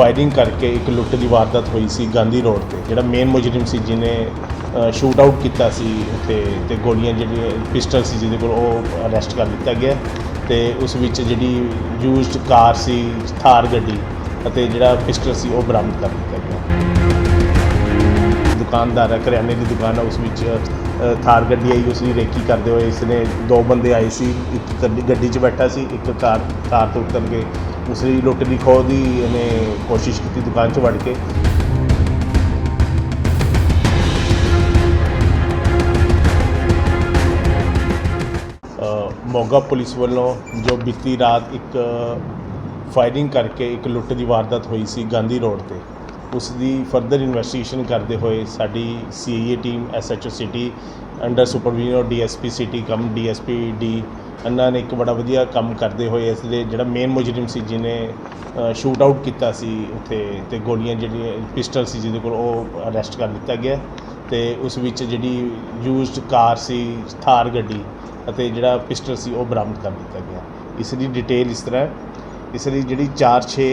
Firing ਕਰਕੇ ਇੱਕ ਲੁੱਟ ਦੀ ਵਾਰਦਾਤ ਹੋਈ ਸੀ ਗਾਂਧੀ ਰੋਡ ਤੇ, ਜਿਹੜਾ ਮੇਨ ਮੁਜਰਮ ਸੀ ਜਿਹਨੇ ਸ਼ੂਟ ਆਊਟ ਕੀਤਾ ਸੀ ਉੱਥੇ ਤੇ ਗੋਲੀਆਂ ਜਿਹੜੀਆਂ ਪਿਸਟਲ ਸੀ ਜਿਹਦੇ ਕੋਲ ਉਹ ਅਰੈਸਟ ਕਰ ਦਿੱਤਾ ਗਿਆ ਤੇ ਉਸ ਵਿੱਚ ਜਿਹੜੀ ਯੂਜ਼ਡ ਕਾਰ ਸੀ, ਥਾਰ ਗੱਡੀ ਅਤੇ ਜਿਹੜਾ ਪਿਸਟਲ ਸੀ ਉਹ ਬਰਾਮਦ ਕਰ ਦਿੱਤਾ ਗਿਆ। ਦੁਕਾਨਦਾਰ ਹੈ ਕਰਿਆਨੇ ਦੀ ਦੁਕਾਨ ਹੈ ਉਸ ਵਿੱਚ ਥਾਰ ਗੱਡੀ ਆਈ, ਉਸ ਦੀ ਰੇਕੀ ਕਰਦੇ ਹੋਏ ਇਸ ਨੇ ਦੋ ਬੰਦੇ ਆਏ ਸੀ, ਇੱਕ ਗੱਡੀ ਗੱਡੀ 'ਚ ਬੈਠਾ ਸੀ, ਇੱਕ ਕਾਰ ਕਾਰ ਤੋਂ ਉਤਰ ਕੇ ਉਸ ਦੀ ਲੁੱਟ ਦੀ ਖੋਹ ਦੀ ਇਹਨੇ ਕੋਸ਼ਿਸ਼ ਕੀਤੀ ਦੁਕਾਨ 'ਚ ਵੜ ਕੇ। ਅ, ਮੋਗਾ ਪੁਲਿਸ ਵੱਲੋਂ ਜੋ ਬੀਤੀ ਰਾਤ ਇੱਕ ਫਾਇਰਿੰਗ ਕਰਕੇ ਇੱਕ ਲੁੱਟ ਦੀ ਵਾਰਦਾਤ ਹੋਈ ਸੀ ਗਾਂਧੀ ਰੋਡ ਤੇ ਉਸ ਦੀ ਫਰਦਰ ਇਨਵੈਸਟੀਗੇਸ਼ਨ ਕਰਦੇ ਹੋਏ ਸਾਡੀ CIA team SHO city under supervision of DSP city cum DSP D ਇਹਨਾਂ ਨੇ ਇੱਕ ਬੜਾ ਵਧੀਆ ਕੰਮ ਕਰਦੇ ਹੋਏ ਇਸ ਦੇ ਜਿਹੜਾ ਮੇਨ ਮੁਜਰਮ ਸੀ, ਜਿਹਨੇ ਸ਼ੂਟ ਆਊਟ ਕੀਤਾ ਸੀ ਉੱਥੇ ਤੇ ਗੋਲੀਆਂ ਜਿਹੜੀਆਂ ਪਿਸਟਲ ਸੀ ਜਿਹਦੇ ਕੋਲ ਉਹ ਅਰੈਸਟ ਕਰ ਲਿੱਤਾ ਗਿਆ ਤੇ ਉਸ ਵਿੱਚ ਜਿਹੜੀ ਯੂਜ਼ਡ ਕਾਰ ਸੀ, ਥਾਰ ਗੱਡੀ ਅਤੇ ਜਿਹੜਾ ਪਿਸਟਲ ਸੀ ਉਹ ਬਰਾਮਦ ਕਰ ਲਿੱਤਾ ਗਿਆ। ਇਸ ਦੀ ਡਿਟੇਲ ਇਸ ਤਰ੍ਹਾਂ ਇਸ ਲਈ ਜਿਹੜੀ 4-6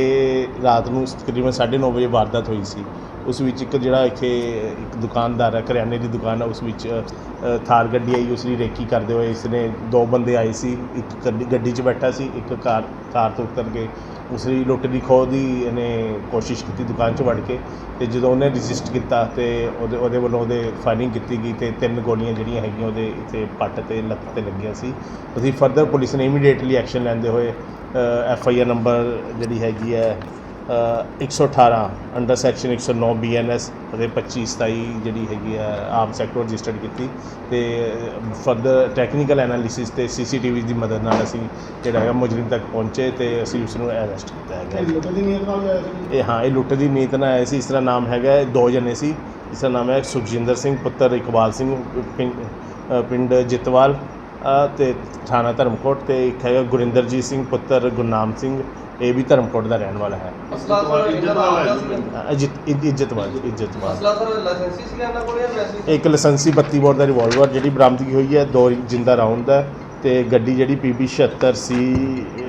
ਰਾਤ ਨੂੰ ਤਕਰੀਬਨ 9:30 ਵਜੇ ਵਾਰਦਾਤ ਹੋਈ ਸੀ ਉਸ ਵਿੱਚ ਇੱਕ ਜਿਹੜਾ ਇੱਥੇ ਇੱਕ ਦੁਕਾਨਦਾਰ ਹੈ, ਕਰਿਆਨੇ ਦੀ ਦੁਕਾਨ ਹੈ, ਉਸ ਵਿੱਚ ਥਾਰ ਗੱਡੀ ਆਈ, ਉਸ ਦੀ ਰੇਕੀ ਕਰਦੇ ਹੋਏ ਇਸ ਨੇ ਦੋ ਬੰਦੇ ਆਏ ਸੀ, ਇੱਕ ਗੱਡੀ ਗੱਡੀ 'ਚ ਬੈਠਾ ਸੀ, ਇੱਕ ਕਾਰ ਕਾਰ ਤੋਂ ਉਤਰ ਕੇ, ਉਸ ਦੀ ਲੁੱਟ ਦੀ ਖੋਹ ਦੀ ਇਹਨੇ ਕੋਸ਼ਿਸ਼ ਕੀਤੀ ਦੁਕਾਨ 'ਚ ਵੜ ਕੇ ਤੇ ਜਦੋਂ ਉਹਨੇ ਰੈਜ਼ਿਸਟ ਕੀਤਾ ਤੇ ਉਹਦੇ ਉਹਦੇ ਵੱਲੋਂ ਉਹਦੇ ਫਾਇਰਿੰਗ ਕੀਤੀ ਗਈ ਤੇ ਤਿੰਨ ਗੋਲੀਆਂ ਜਿਹੜੀਆਂ ਹੈਗੀਆਂ ਉਹਦੇ ਇੱਥੇ ਪੱਟ ਤੇ ਲੱਤ ਤੇ ਲੱਗੀਆਂ ਸੀ। ਅਸੀਂ ਫਰਦਰ ਪੁਲਿਸ ਨੇ ਇਮੀਡੀਏਟਲੀ ਐਕਸ਼ਨ ਲੈਂਦੇ ਹੋਏ ਐਫ ਆਈ ਆਰ ਨੰਬਰ ਜਿਹੜੀ ਹੈਗੀ ਹੈ 118 ਅੰਡਰ ਸੈਕਸ਼ਨ 109 ਬੀਐਨਐਸ ਅਤੇ 25 27 ਜਿਹੜੀ ਹੈਗੀ ਹੈ ਆਰਮ ਸੈਕਟਰ ਰਜਿਸਟਰਡ ਕੀਤੀ। ਤੇ ਫਰਦਰ ਟੈਕਨੀਕਲ ਐਨਾਲਿਸਿਸ ਤੇ ਸੀਸੀਟੀਵੀ ਦੀ ਮਦਦ ਨਾਲ ਅਸੀਂ ਜਿਹੜਾ ਹੈਗਾ ਮੁਜਰਮ ਤੱਕ ਪਹੁੰਚੇ ਤੇ ਅਸੀਂ ਉਸ ਨੂੰ ਅਰੈਸਟ ਕੀਤਾ ਹੈਗਾ। ਇਹ ਹਾਂ ਇਹ ਲੁੱਟ ਦੀ ਨੀਤ ਨਾਲ ਆਏ ਸੀ। ਇਸ ਦਾ ਨਾਮ ਹੈਗਾ ਦੋ ਜਣੇ ਸੀ। ਇਸ ਦਾ ਨਾਮ ਹੈ ਸੁਖਜਿੰਦਰ ਸਿੰਘ ਪੁੱਤਰ ਇਕਬਾਲ ਸਿੰਘ ਪਿੰਡ ਜਿਤਵਾਲ ਤੇ ਥਾਣਾ ਧਰਮਕੋਟ ਤੇ ਇੱਕ ਹੈਗਾ ਗੁਰਿੰਦਰਜੀਤ ਸਿੰਘ ਪੁੱਤਰ ਗੁਰਨਾਮ ਸਿੰਘ ਇਹ ਵੀ ਧਰਮਕੋਟ ਦਾ ਰਹਿਣ ਵਾਲਾ ਹੈ। ਅਸਲਾ ਸਰ ਇਹਨਾਂ ਦਾ ਆਪਦਾ ਸੀ ਅ, ਇੱਜ਼ਤ ਇੱਜ਼ਤ- ਇੱਜ਼ਤਵਾਲ ਇੱਜ਼ਤਵਾਲ ਅਸਲਾ ਸਰ ਲਾਇਸੈਂਸੀ ਸੀ ਇਹਨਾਂ ਕੋਲ ਜਾਂ ਵੈਸੇ ਸੀ? ਇੱਕ ਲਾਇਸੈਂਸੀ 32 ਬੋਰ ਦਾ ਰਿਵਾਲਵਰ ਜਿਹੜੀ ਬਰਾਮਦਗੀ ਹੋਈ ਹੈ ਦੋ ਜਿੰਦਾ ਰਾਉਂਡ ਦਾ ਤੇ ਗੱਡੀ ਜਿਹੜੀ PB 76 ਸੀ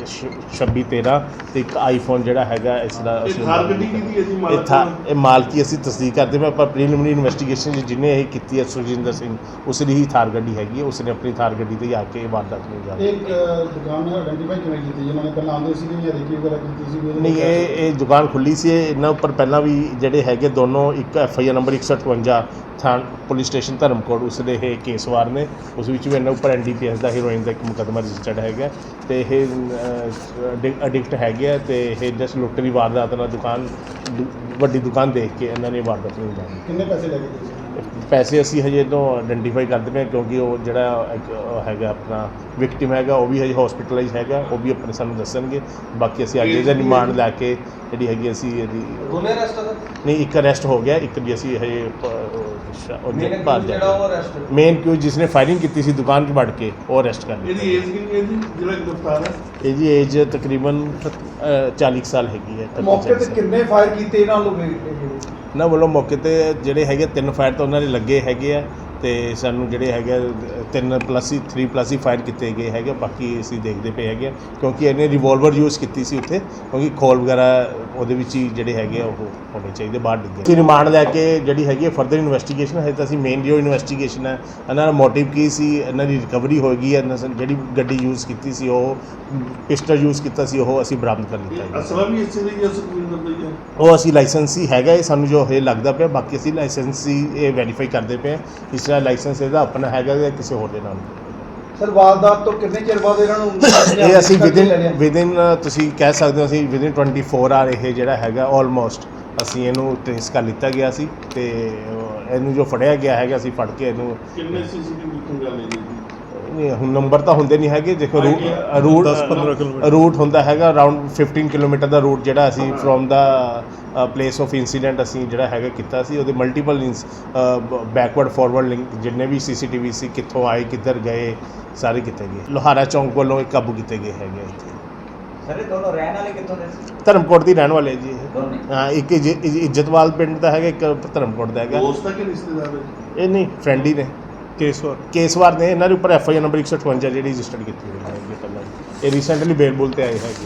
2613 ਤੇ ਇੱਕ ਆਈਫੋਨ ਜਿਹੜਾ ਹੈਗਾ ਇਸ ਦਾ ਇਹ ਅਸੀਂ ਥਾਰ ਗੱਡੀ ਕਿਹਦੀ ਹੈ ਜੀ? ਇਹ ਮਾਲਕ ਥਾ ਇਹ ਮਾਲਕੀ ਅਸੀਂ ਤਸਦੀਕ ਕਰਦੇ ਮੈਂ ਪਰ ਪ੍ਰੀਲਿਮਿਨਰੀ ਇਨਵੈਸਟੀਗੇਸ਼ਨ ਜਿਹਨੇ ਇਹ ਕੀਤੀ ਹੈ ਸੁਖਜਿੰਦਰ ਸਿੰਘ ਉਸ ਦੀ ਹੀ ਥਾਰ ਗੱਡੀ ਹੈਗੀ ਹੈ। ਉਸਨੇ ਆਪਣੀ ਥਾਰ ਗੱਡੀ ਤੇ ਆ ਕੇ ਇਹ ਵਾਰਦਾਤ ਨੂੰ ਜਾਣੀ ਇੱਕ ਦੁਕਾਨ ਆਇਡੈਂਟੀਫਾਈ ਕਿਵੇਂ ਕੀਤੀ ਜਿਹਨਾਂ ਨੇ ਪਹਿਲਾਂ ਆਉਂਦੇ ਸੀਗੇ ਜਾਂ ਰੇਕੀ ਵਗੈਰਾ ਕੀਤੀ ਸੀ ਨਹੀਂ ਇਹ ਇਹ ਦੁਕਾਨ ਖੁੱਲੀ ਸੀ। ਇਹ ਇਹਨਾਂ ਉੱਪਰ ਪਹਿਲਾਂ ਵੀ ਜਿਹੜੇ ਹੈਗੇ ਦੋਨੋਂ ਇੱਕ ਐਫ ਆਈ ਆਰ ਨੰਬਰ 158 ਥਾਣ ਪੁਲਿਸ ਸਟੇਸ਼ਨ ਧਰਮਕੋਟ ਉਸ ਦੇ ਇਹ ਕੇਸਵਾਰ ਨੇ। ਉਸ ਵਿੱਚ ਵੀ ਇਹਨਾਂ ਉੱਪਰ ਐਨਡੀਪੀਐਸ ਦਾ ਹੀਰੋਇਨ ਦਾ ਇੱਕ ਮੁਕੱਦਮਾ ਰਜਿਸਟਰਡ ਹੈਗਾ। ਤੇ ਇਹ ਐਡਿਕਟ ਹੈਗੇ ਆ ਤੇ ਇਹ ਜਸ ਲੁੱਟ ਦੀ ਵਾਰਦਾਤ ਨਾਲ ਦੁਕਾਨ ਦੁ- ਵੱਡੀ ਦੁਕਾਨ ਦੇਖ ਕੇ ਇਹਨਾਂ ਨੇ ਵਾਰਦਾਤ ਨੂੰ ਜਾਣੀ ਕਿੰਨੇ ਪੈਸੇ ਲੈ ਗਏ ਪੈਸੇ ਅਸੀਂ ਹਜੇ ਤੋਂ ਆਇਡੈਂਟੀਫਾਈ ਕਰਦੇ ਪਏ ਹਾਂ ਕਿਉਂਕਿ ਉਹ ਜਿਹੜਾ ਇੱਕ ਉਹ ਹੈਗਾ ਆਪਣਾ ਵਿਕਟਿਮ ਹੈਗਾ ਉਹ ਵੀ ਹਜੇ ਹਸਪੀਟਲਾਈਜ਼ ਹੈਗਾ ਉਹ ਵੀ ਆਪਣੇ ਸਾਨੂੰ ਦੱਸਣਗੇ। ਬਾਕੀ ਅਸੀਂ ਅੱਗੇ ਦਾ ਰਿਮਾਂਡ ਲੈ ਕੇ ਜਿਹੜੀ ਹੈਗੀ ਅਸੀਂ ਇਹਦੀ ਦੋਨੇ ਅਰੈਸਟ ਸਰ ਨਹੀਂ ਇੱਕ ਅਰੈਸਟ ਹੋ ਗਿਆ ਇੱਕ ਦੀ ਅਸੀਂ ਹਜੇ ਪ- ਉਹ ਮੇਨ ਬਾਅਦ ਜਿਹੜਾ ਉਹ ਅਰੈਸਟ ਮੇਨ ਕਿਉਂ ਜਿਸਨੇ ਫਾਇਰਿੰਗ ਕੀਤੀ ਸੀ ਦੁਕਾਨ 'ਚ ਵੜ ਕੇ ਉਹ ਅਰੈਸਟ ਕਰ ਲਿਆ ਇਹਦੀ ਏਜ ਕਿੰਨੀ ਹੈ ਜੀ? ਜਿਹੜਾ ਗ੍ਰਿਫਤਾਰ ਹੈ। ਇਹਦੀ ਏਜ ਤਕਰੀਬਨ ਅ, 40 ਕੁ ਸਾਲ ਹੈਗੀ ਹੈ 35 ਮੌਕੇ ਤੇ ਸਾਲ। ਕਿੰਨੇ ਫਾਇਰ ਕੀਤੇ ਇਹਨਾਂ ਲੋਕ ਇਹ ਉਹਨਾਂ ਵੱਲੋਂ ਮੌਕੇ ਤੇ ਜਿਹੜੇ ਹੈਗੇ ਤਿੰਨ ਫਾਇਰ ਤਾਂ ਉਹਨਾਂ ਦੇ ਲੱਗੇ ਹੈਗੇ ਆ। ਤੇ ਸਾਨੂੰ ਜਿਹੜੇ ਹੈਗੇ ਆ, ਤਿੰਨ ਪਲੱਸ ਹੀ 3 ਪਲੱਸ ਹੀ ਫਾਇਰ ਕੀਤੇ ਗਏ ਹੈਗੇ ਬਾਕੀ ਅਸੀਂ ਦੇਖਦੇ ਪਏ ਹੈਗੇ ਆ, ਕਿਉਂਕਿ ਇਹਨੇ ਰਿਵਾਲਵਰ ਯੂਜ਼ ਕੀਤੀ ਸੀ ਉੱਥੇ ਕਿਉਂਕਿ ਖੋਲ ਵਗੈਰਾ ਉਹਦੇ ਵਿੱਚ ਹੀ ਜਿਹੜੇ ਹੈਗੇ ਆ ਉਹ ਹੋਣੇ ਚਾਹੀਦੇ ਬਾਹਰ ਡਿੱਗੇ ਅਸੀਂ ਰਿਮਾਂਡ ਲੈ ਕੇ ਜਿਹੜੀ ਹੈਗੀ ਹੈ ਫਰਦਰ ਇਨਵੈਸਟੀਗੇਸ਼ਨ ਹੈ ਤਾਂ ਅਸੀਂ ਮੇਨ ਜੋ ਇਨਵੈਸਟੀਗੇਸ਼ਨ ਹੈ ਇਹਨਾਂ ਦਾ ਮੋਟਿਵ ਕੀ ਸੀ? ਇਹਨਾਂ ਦੀ ਰਿਕਵਰੀ ਹੋਏਗੀ ਇਹਨਾਂ ਸ- ਜਿਹੜੀ ਗੱਡੀ ਯੂਜ਼ ਕੀਤੀ ਸੀ ਉਹ ਪਿਸਟਲ ਯੂਜ਼ ਕੀਤਾ ਸੀ ਉਹ ਅਸੀਂ ਬਰਾਮਦ ਕਰ ਲਿੱਤਾ ਹੈ ਅਸਲਾ ਵੀ ਇਸੇ ਲਈ ਹੈ ਸੁਖਵਿੰਦਰ ਦਾ ਹੀ ਹੈ। ਉਹ ਅਸੀਂ ਲਾਇਸੈਂਸੀ ਹੈਗਾ ਇਹ ਸਾਨੂੰ ਜੋ ਇਹ ਲੱਗਦਾ ਪਿਆ ਬਾਕੀ ਅਸੀਂ ਲਾਇਸੈਂਸੀ ਇਹ ਵੈਰੀਫਾਈ ਕਰਦੇ ਪਏ ਹਾਂ ਇਸ ਤਰ੍ਹਾਂ ਲਾਇਸੈਂਸ ਇਹਦਾ ਆਪਣਾ ਹੈਗਾ ਜਾਂ ਕਿਸੇ ਹੋਰ ਦੇ ਨਾਮ ਸਰ ਵਾਰਦਾਤ ਤੋਂ ਕਿੰਨੇ ਚਿਰ ਬਾਅਦ ਇਹਨਾਂ ਨੂੰ ਇਹ ਅਸੀਂ ਵਿਦਿਨ? ਵਿਦਿਨ ਤੁਸੀਂ ਕਹਿ ਸਕਦੇ ਹੋ ਅਸੀਂ ਵਿਦਿਨ 24 ਆਰ ਇਹ ਜਿਹੜਾ ਹੈਗਾ ਆਲਮੋਸਟ ਅਸੀਂ ਇਹਨੂੰ ਟ੍ਰੇਸ ਕਰ ਲਿੱਤਾ ਗਿਆ ਸੀ ਤੇ ਇਹਨੂੰ ਜੋ ਫੜਿਆ ਗਿਆ ਹੈਗਾ ਅਸੀਂ ਫੜ ਕੇ ਇਹਨੂੰ ਕਿੰਨੇ ਸੀਸੀਟੀਵੀ ਖੰਗਾਲੇ ਨੇ ਜੀ ਨਹੀਂ, ਹੁਣ ਨੰਬਰ ਤਾਂ ਹੁੰਦੇ ਨਹੀਂ ਹੈਗੇ। ਦੇਖੋ route Idea, route 10-15 kilometre. Route ਹੁੰਦਾ ਹੈਗਾ ਅਰਾਊਂਡ 15 ਕਿਲੋਮੀਟਰ ਦਾ ਰੂਟ ਜਿਹੜਾ ਅਸੀਂ from the place of incident ਅਸੀਂ ਜਿਹੜਾ ਹੈਗਾ ਕੀਤਾ ਸੀ। ਉਹਦੇ ਮਲਟੀਪਲ ਬੈਕਵਰਡ ਫਾਰਵਰਡ ਲਿੰਕ ਜਿੰਨੇ ਵੀ ਸੀਸੀਟੀਵੀ ਸੀ ਕਿੱਥੋਂ ਆਏ ਕਿੱਧਰ ਗਏ ਸਾਰੇ ਕੀਤੇ ਗਏ। ਲੋਹਾਰਾ ਚੌਂਕ ਵੱਲੋਂ ਇਹ ਕਾਬੂ ਕੀਤੇ ਗਏ ਹੈਗੇ ਇੱਥੇ। ਸਰ ਇਹ ਦੋਨੋਂ ਰਹਿਣ ਵਾਲੇ ਕਿੱਥੋਂ ਦੇ ਸੀ? ਧਰਮਕੋਟ ਦੀ ਰਹਿਣ ਵਾਲੇ ਜੀ ਇਹ। ਦੋਨੇ? ਹਾਂ ਇੱਕ ਇੱਜ- ਇੱਜ- ਇੱਜ਼ਤਵਾਲ ਪਿੰਡ ਦਾ ਹੈਗਾ ਇੱਕ ਧਰਮਕੋਟ ਦਾ ਹੈਗਾ। ਦੋਸਤ ਹੈ ਕਿ ਰਿਸ਼ਤੇਦਾਰ ਹੈ? ਇਹ ਨਹੀਂ ਫਰੈਂਡ ਹੀ ਨੇ। ਕੇਸਵਾਰ। ਕੇਸਵਾਰ ਨੇ ਇਹਨਾਂ ਦੇ ਉੱਪਰ ਐਫ ਆਈ ਆਰ ਨੰਬਰ 158 ਜਿਹੜੀ ਰਜਿਸਟਰਡ ਕੀਤੀ ਹੋਈ ਹੈ ਪਹਿਲਾਂ ਇਹ ਰੀਸੈਂਟਲੀ ਬੇਲਬੁਲ ਤੇ ਆਏ ਹੈਗੇ।